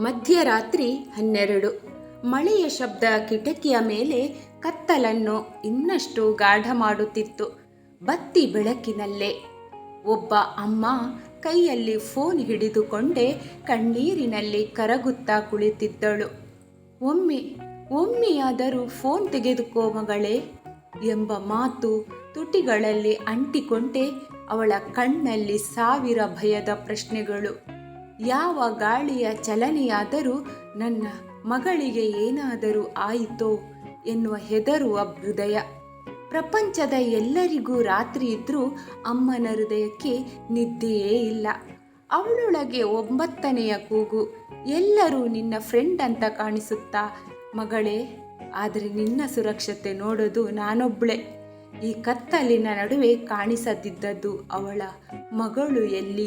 ಮಧ್ಯರಾತ್ರಿ ಹನ್ನೆರಡು. ಮಳೆಯ ಶಬ್ದ ಕಿಟಕಿಯ ಮೇಲೆ ಕತ್ತಲನ್ನು ಇನ್ನಷ್ಟು ಗಾಢ ಮಾಡುತ್ತಿತ್ತು. ಬತ್ತಿ ಬೆಳಕಿನಲ್ಲೇ. ಒಬ್ಬ ಅಮ್ಮ ಕೈಯಲ್ಲಿ ಫೋನ್ ಹಿಡಿದುಕೊಂಡೇ ಕಣ್ಣೀರಿನಲ್ಲಿ ಕರಗುತ್ತಾ ಕುಳಿತಿದ್ದಳು. ಒಮ್ಮೆ, ಒಮ್ಮೆಯಾದರೂ ಫೋನ್ ತೆಗೆದುಕೋ ಮಗಳೇ ಎಂಬ ಮಾತು ತುಟಿಗಳಲ್ಲಿ ಅಂಟಿಕೊಂಡೇ ಅವಳ ಕಣ್ಣಲ್ಲಿ ಸಾವಿರ ಭಯದ ಪ್ರಶ್ನೆಗಳು. ಯಾವ ಗಾಳಿಯ ಚಲನೆಯಾದರೂ ನನ್ನ ಮಗಳಿಗೆ ಏನಾದರೂ ಆಯಿತೋ ಎನ್ನುವ ಹೆದರುವ ಹೃದಯ. ಪ್ರಪಂಚದ ಎಲ್ಲರಿಗೂ ರಾತ್ರಿ ಇದ್ದರೂ ಅಮ್ಮನ ಹೃದಯಕ್ಕೆ ನಿದ್ದೆಯೇ ಇಲ್ಲ. ಅವಳೊಳಗೆ ಒಂಬತ್ತನೆಯ ಕೂಗು. ಎಲ್ಲರೂ ನಿನ್ನ ಫ್ರೆಂಡ್ ಅಂತ ಕಾಣಿಸುತ್ತಾ? ಮಗಳೇ, ಆದರೆ ನಿನ್ನ ಸುರಕ್ಷತೆ ನೋಡೋದು ನಾನೊಬ್ಬಳೆ ಈ ಕತ್ತಲಿನ ನಡುವೆ ಕಾಣಿಸದಿದ್ದದ್ದು ಅವಳ ಮಗಳು ಎಲ್ಲಿ?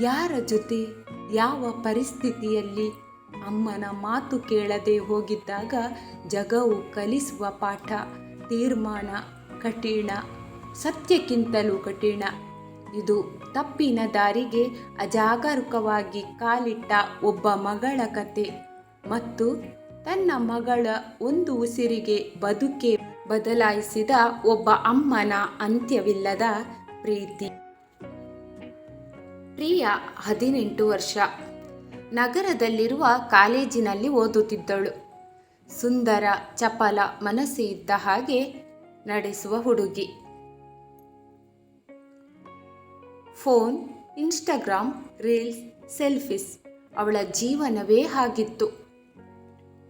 ಯಾರ ಜೊತೆ? ಯಾವ ಪರಿಸ್ಥಿತಿಯಲ್ಲಿ ಅಮ್ಮನ ಮಾತು ಕೇಳದೆ ಹೋಗಿದ್ದಾಗ ಜಗವು ಕಲಿಸುವ ಪಾಠ, ತೀರ್ಮಾನ ಕಠಿಣ, ಸತ್ಯಕ್ಕಿಂತಲೂ ಕಠಿಣ. ಇದು ತಪ್ಪಿನ ದಾರಿಗೆ ಅಜಾಗರೂಕವಾಗಿ ಕಾಲಿಟ್ಟ ಒಬ್ಬ ಮಗಳ ಕತೆ. ಮತ್ತು ತನ್ನ ಮಗಳ ಒಂದು ಉಸಿರಿಗೆ ಬದುಕೆ ಬದಲಾಯಿಸಿದ ಒಬ್ಬ ಅಮ್ಮನ ಅಂತ್ಯವಿಲ್ಲದ ಪ್ರೀತಿ. ಪ್ರಿಯ ಹದಿನೆಂಟು ವರ್ಷ. ನಗರದಲ್ಲಿರುವ ಕಾಲೇಜಿನಲ್ಲಿ ಓದುತ್ತಿದ್ದಳು. ಸುಂದರ, ಚಪಲ ಮನಸ್ಸು ಇದ್ದ ಹಾಗೆ ನಡೆಸುವ ಹುಡುಗಿ. ಫೋನ್, ಇನ್ಸ್ಟಾಗ್ರಾಮ್, ರೀಲ್ಸ್, ಸೆಲ್ಫೀಸ್ ಅವಳ ಜೀವನವೇ ಆಗಿತ್ತು.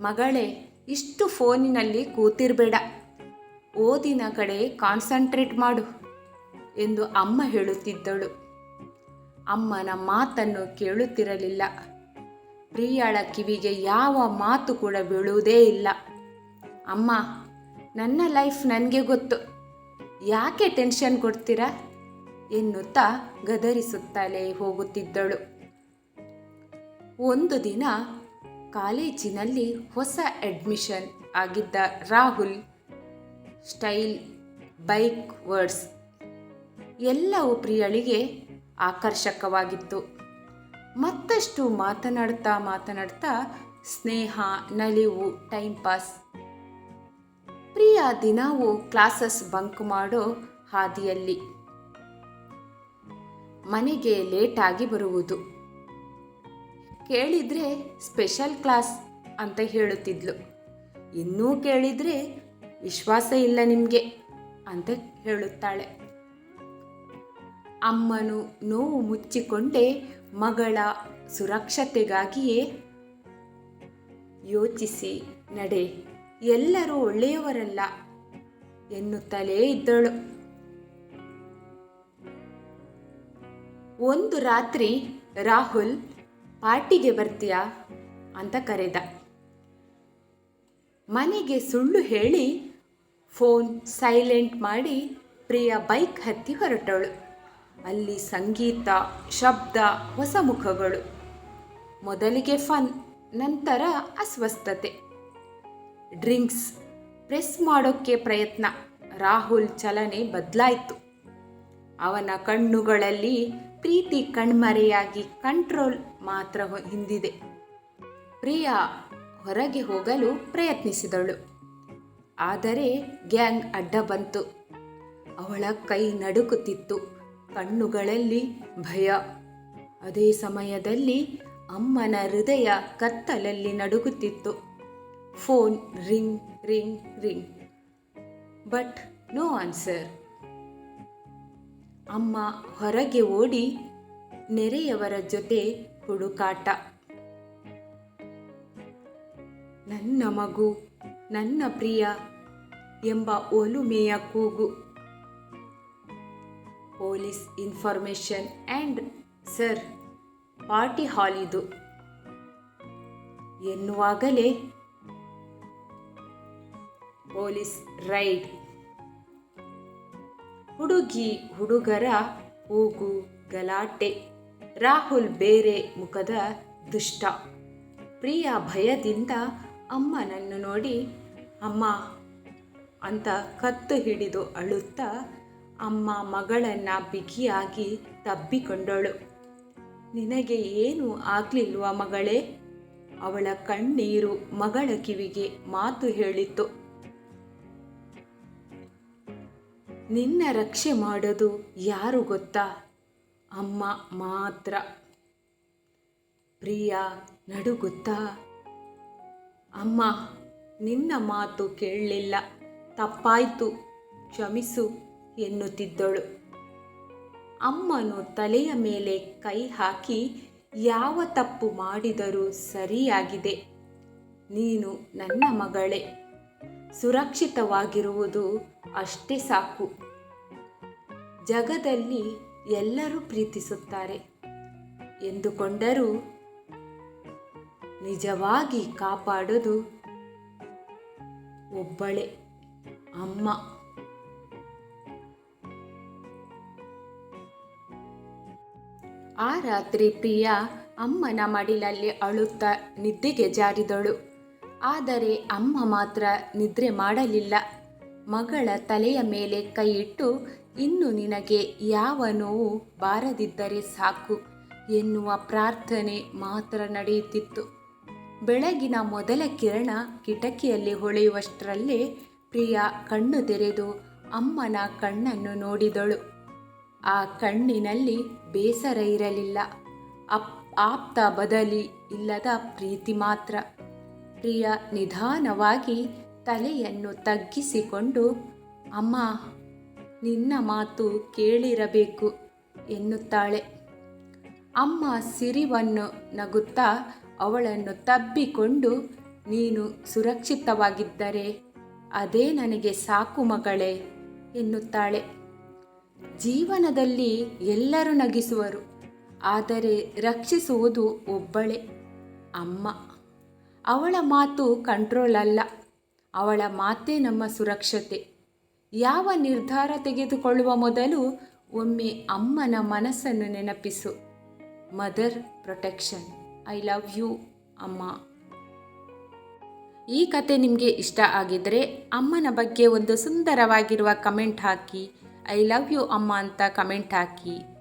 ಮಗಳೇ, ಇಷ್ಟು ಫೋನಿನಲ್ಲಿ ಕೂತಿರಬೇಡ. ಓದಿನ ಕಡೆ ಕಾನ್ಸಂಟ್ರೇಟ್ ಮಾಡು ಎಂದು ಅಮ್ಮ ಹೇಳುತ್ತಿದ್ದಳು. ಅಮ್ಮನ ಮಾತನ್ನು ಕೇಳುತ್ತಿರಲಿಲ್ಲ. ಪ್ರಿಯಳ ಕಿವಿಗೆ ಯಾವ ಮಾತು ಕೂಡ ಬೀಳುವುದೇ ಇಲ್ಲ. ಅಮ್ಮ, ನನ್ನ ಲೈಫ್ ನನಗೆ ಗೊತ್ತು. ಯಾಕೆ ಟೆನ್ಷನ್ ಕೊಡ್ತೀರಾ? ಎನ್ನುತ್ತಾ ಗದರಿಸುತ್ತಲೇ ಹೋಗುತ್ತಿದ್ದಳು. ಒಂದು ದಿನ ಕಾಲೇಜಿನಲ್ಲಿ ಹೊಸ ಅಡ್ಮಿಷನ್ ಆಗಿದ್ದ ರಾಹುಲ್, ಸ್ಟೈಲ್, ಬೈಕ್, ವರ್ಡ್ಸ್ ಎಲ್ಲವೂ ಪ್ರಿಯಳಿಗೆ ಆಕರ್ಷಕವಾಗಿತ್ತು. ಮತ್ತಷ್ಟು ಮಾತನಾಡ್ತಾ ಮಾತನಾಡ್ತಾ ಸ್ನೇಹ, ನಲಿವು ಟೈಮ್ ಪಾಸ್ ಪ್ರಿಯ ದಿನವೂ ಕ್ಲಾಸಸ್ ಬಂಕ್ ಮಾಡೋ ಹಾದಿಯಲ್ಲಿ. ಮನೆಗೆ ಲೇಟಾಗಿ ಬರುವುದು. ಕೇಳಿದರೆ ಸ್ಪೆಷಲ್ ಕ್ಲಾಸ್ ಅಂತ ಹೇಳುತ್ತಿದ್ಲು. ಇನ್ನೂ ಕೇಳಿದರೆ ವಿಶ್ವಾಸ ಇಲ್ಲ ನಿಮಗೆ ಅಂತ ಹೇಳುತ್ತಾಳೆ. ಅಮ್ಮನು ನೋವು ಮುಚ್ಚಿಕೊಂಡೇ ಮಗಳ ಸುರಕ್ಷತೆಗಾಗಿಯೇ ಯೋಚಿಸಿ, ನಡೆ, ಎಲ್ಲರೂ ಒಳ್ಳೆಯವರಲ್ಲ ಎನ್ನುತ್ತಲೇ ಇದ್ದಳು. ಒಂದು ರಾತ್ರಿ ರಾಹುಲ್ ಪಾರ್ಟಿಗೆ ಬರ್ತೀಯಾ? ಅಂತ ಕರೆದ. ಮನೆಗೆ ಸುಳ್ಳು ಹೇಳಿ ಫೋನ್ ಸೈಲೆಂಟ್ ಮಾಡಿ ಪ್ರಿಯ ಬೈಕ್ ಹತ್ತಿ ಹೊರಟಳು ಅಲ್ಲಿ ಸಂಗೀತ, ಶಬ್ದ, ಹೊಸ ಮುಖಗಳು. ಮೊದಲಿಗೆ ಫನ್, ನಂತರ ಅಸ್ವಸ್ಥತೆ. ಡ್ರಿಂಕ್ಸ್, ಪ್ರೆಸ್ ಮಾಡೋಕ್ಕೆ ಪ್ರಯತ್ನ. ರಾಹುಲ್ ಚಲನೆ ಬದಲಾಯಿತು. ಅವನ ಕಣ್ಣುಗಳಲ್ಲಿ ಪ್ರೀತಿ ಕಣ್ಮರೆಯಾಗಿ ಕಂಟ್ರೋಲ್ ಮಾತ್ರ ಹಿಂದಿದೆ. ಪ್ರಿಯಾ ಹೊರಗೆ ಹೋಗಲು ಪ್ರಯತ್ನಿಸಿದಳು. ಆದರೆ ಗ್ಯಾಂಗ್ ಅಡ್ಡ ಬಂತು. ಅವಳ ಕೈ ನಡುಕುತ್ತಿತ್ತು. ಕಣ್ಣುಗಳಲ್ಲಿ ಭಯ. ಅದೇ ಸಮಯದಲ್ಲಿ ಅಮ್ಮನ ಹೃದಯ ಕತ್ತಲಲ್ಲಿ ನಡುಗುತ್ತಿತ್ತು. Phone ring ring ring. But no answer. ಅಮ್ಮ ಹೊರಗೆ ಓಡಿ ನೆರೆಯವರ ಜೊತೆ ಹುಡುಕಾಟ. ನನ್ನ ಮಗು, ನನ್ನ ಪ್ರಿಯ ಎಂಬ ಒಲುಮೆಯ ಕೂಗು. Police information and sir, party hall ಇದು. ಎನ್ನುವಾಗಲೇ ಪೊಲೀಸ್ ರೈಡ್. ಹುಡುಗಿ ಹುಡುಗರ ಕೂಗು ಗಲಾಟೆ. ರಾಹುಲ್ ಬೇರೆ ಮುಖದ ದುಷ್ಟ. ಪ್ರಿಯ ಭಯದಿಂದ ಅಮ್ಮನನ್ನು ನೋಡಿ, ಅಮ್ಮ, ಅಂತ ಕತ್ತು ಹಿಡಿದು ಅಳುತ್ತಾ ಅಮ್ಮ ಮಗಳನ್ನು ಬಿಗಿಯಾಗಿ ತಬ್ಬಿಕೊಂಡಳು. ನಿನಗೆ ಏನು ಆಗ್ಲಿಲ್ವಾ ಮಗಳೇ? ಅವಳ ಕಣ್ಣೀರು ಮಗಳ ಕಿವಿಗೆ ಮಾತು ಹೇಳಿತು ನಿನ್ನ ರಕ್ಷೆ ಮಾಡೋದು ಯಾರು ಗೊತ್ತಾ? ಅಮ್ಮ ಮಾತ್ರ. ಪ್ರಿಯ, ನಡುಗುತ್ತಾ? ಅಮ್ಮ, ನಿನ್ನ ಮಾತು ಕೇಳಲಿಲ್ಲ. ತಪ್ಪಾಯ್ತು. ಕ್ಷಮಿಸು. ಎನ್ನುತ್ತಿದ್ದಳು. ಅಮ್ಮನು ತಲೆಯ ಮೇಲೆ ಕೈ ಹಾಕಿ, ಯಾವ ತಪ್ಪು ಮಾಡಿದರೂ ಸರಿಯಾಗಿದೆ. ನೀನು ನನ್ನ ಮಗಳೇ. ಸುರಕ್ಷಿತವಾಗಿರುವುದು ಅಷ್ಟೇ ಸಾಕು. ಜಗದಲ್ಲಿ ಎಲ್ಲರೂ ಪ್ರೀತಿಸುತ್ತಾರೆ. ಎಂದುಕೊಂಡರೂ ನಿಜವಾಗಿ ಕಾಪಾಡೋದು ಒಬ್ಬಳೆ, ಅಮ್ಮ. ಆ ರಾತ್ರಿ ಪ್ರಿಯಾ ಅಮ್ಮನ ಮಡಿಲಲ್ಲಿ ಅಳುತ್ತ ನಿದ್ದೆಗೆ ಜಾರಿದಳು. ಆದರೆ ಅಮ್ಮ ಮಾತ್ರ ನಿದ್ರೆ ಮಾಡಲಿಲ್ಲ. ಮಗಳ ತಲೆಯ ಮೇಲೆ ಕೈಯಿಟ್ಟು, ಇನ್ನು ನಿನಗೆ ಯಾವ ನೋವು ಬಾರದಿದ್ದರೆ ಸಾಕು ಎನ್ನುವ ಪ್ರಾರ್ಥನೆ ಮಾತ್ರ ನಡೆಯುತ್ತಿತ್ತು. ಬೆಳಗಿನ ಮೊದಲ ಕಿರಣ ಕಿಟಕಿಯಲ್ಲಿ ಹೊಳೆಯುವಷ್ಟರಲ್ಲೇ ಪ್ರಿಯಾ ಕಣ್ಣು ತೆರೆದು ಅಮ್ಮನ ಕಣ್ಣನ್ನು ನೋಡಿದಳು. ಆ ಕಣ್ಣಿನಲ್ಲಿ ಬೇಸರ ಇರಲಿಲ್ಲ. ಅಪ್, ಆಪ್ತ ಬದಲಿ ಇಲ್ಲದ ಪ್ರೀತಿ ಮಾತ್ರ. ಪ್ರಿಯ ನಿಧಾನವಾಗಿ ತಲೆಯನ್ನು ತಗ್ಗಿಸಿಕೊಂಡು, ಅಮ್ಮ, ನಿನ್ನ ಮಾತು ಕೇಳಿರಬೇಕು ಎನ್ನುತ್ತಾಳೆ. ಅಮ್ಮ ಸಿರಿವನ್ನು ನಗುತ್ತಾ ಅವಳನ್ನು ತಬ್ಬಿಕೊಂಡು, ನೀನು ಸುರಕ್ಷಿತವಾಗಿದ್ದರೆ ಅದೇ ನನಗೆ ಸಾಕು ಮಗಳೇ ಎನ್ನುತ್ತಾಳೆ. ಜೀವನದಲ್ಲಿ ಎಲ್ಲರೂ ನಗಿಸುವರು, ಆದರೆ ರಕ್ಷಿಸುವುದು ಒಬ್ಬಳೇ, ಅಮ್ಮ. ಅವಳ ಮಾತು ಕಂಟ್ರೋಲ್ ಅಲ್ಲ, ಅವಳ ಮಾತೇ ನಮ್ಮ ಸುರಕ್ಷತೆ. ಯಾವ ನಿರ್ಧಾರ ತೆಗೆದುಕೊಳ್ಳುವ ಮೊದಲು ಒಮ್ಮೆ ಅಮ್ಮನ ಮನಸ್ಸನ್ನು ನೆನಪಿಸು. Mother protection I love you ಅಮ್ಮ. ಈ ಕತೆ ನಿಮಗೆ ಇಷ್ಟ ಆಗಿದ್ದರೆ ಅಮ್ಮನ ಬಗ್ಗೆ ಒಂದು ಸುಂದರವಾಗಿರುವ ಕಮೆಂಟ್ ಹಾಕಿ. ಐ ಲವ್ ಯು ಅಮ್ಮ ಅಂತ ಕಮೆಂಟ್ ಹಾಕಿ.